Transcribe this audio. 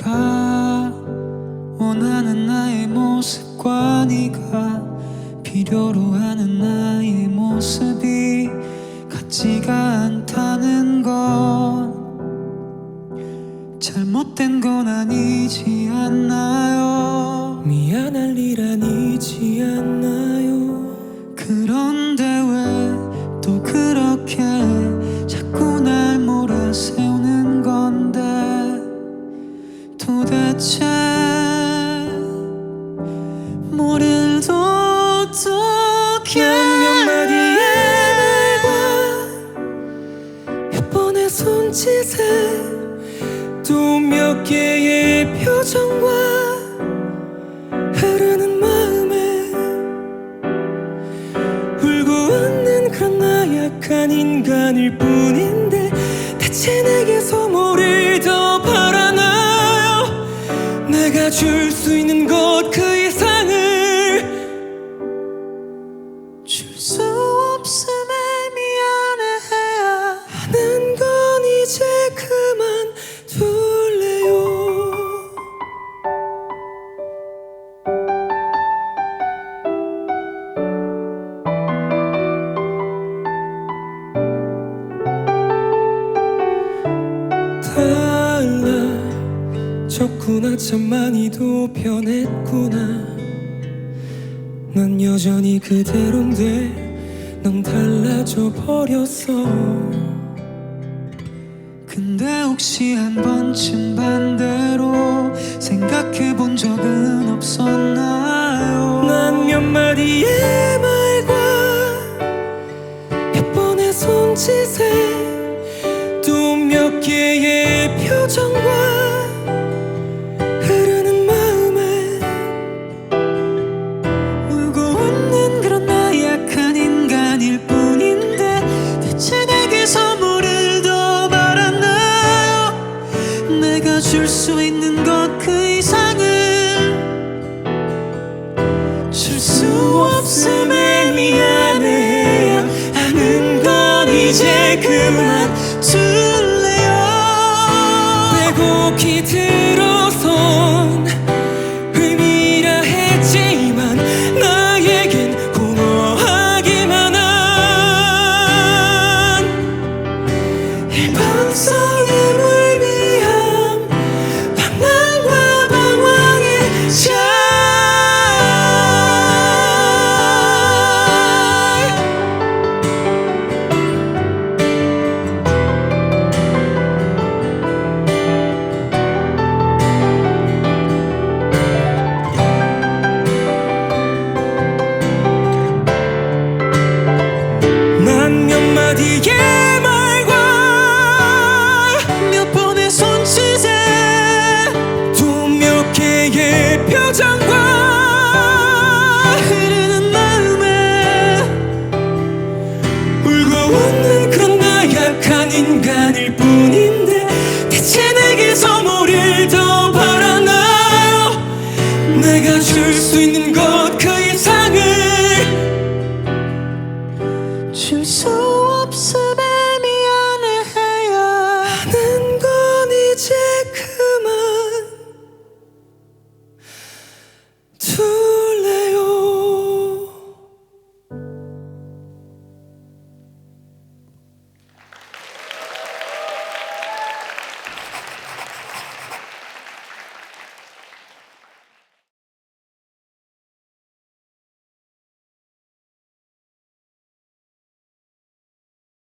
내가 원하는 나의 모습과 네가 필요로 하는 나의 모습이 같지가 않다는 건 잘못된 건 아니지 않나요? 미안할 일 아니지 않나요? 그런데 왜 또 그렇게 자꾸 날 몰아세우 뭐를 더 어떻게 몇 마디의 말과 몇 번의 손짓에 또 몇 개의 표정과 흐르는 마음에 울고 웃는 그런 나약한 인간일 뿐인데 대체 내게서 내가 달라졌구나 참 많이도 변했구나 난 여전히 그대로인데 넌 달라져 버렸어 근데 혹시 한 번쯤 반대로 생각해 본 적은 없었나요? 난 몇 마디의 말과 몇 번의 손짓에 또 몇 개의 표정과 내가 줄 수 있는 것 그 이상을 줄 수 없음에 미안해요 하는 건 이제 그만. 둘래요 배고기 들 却说 upset。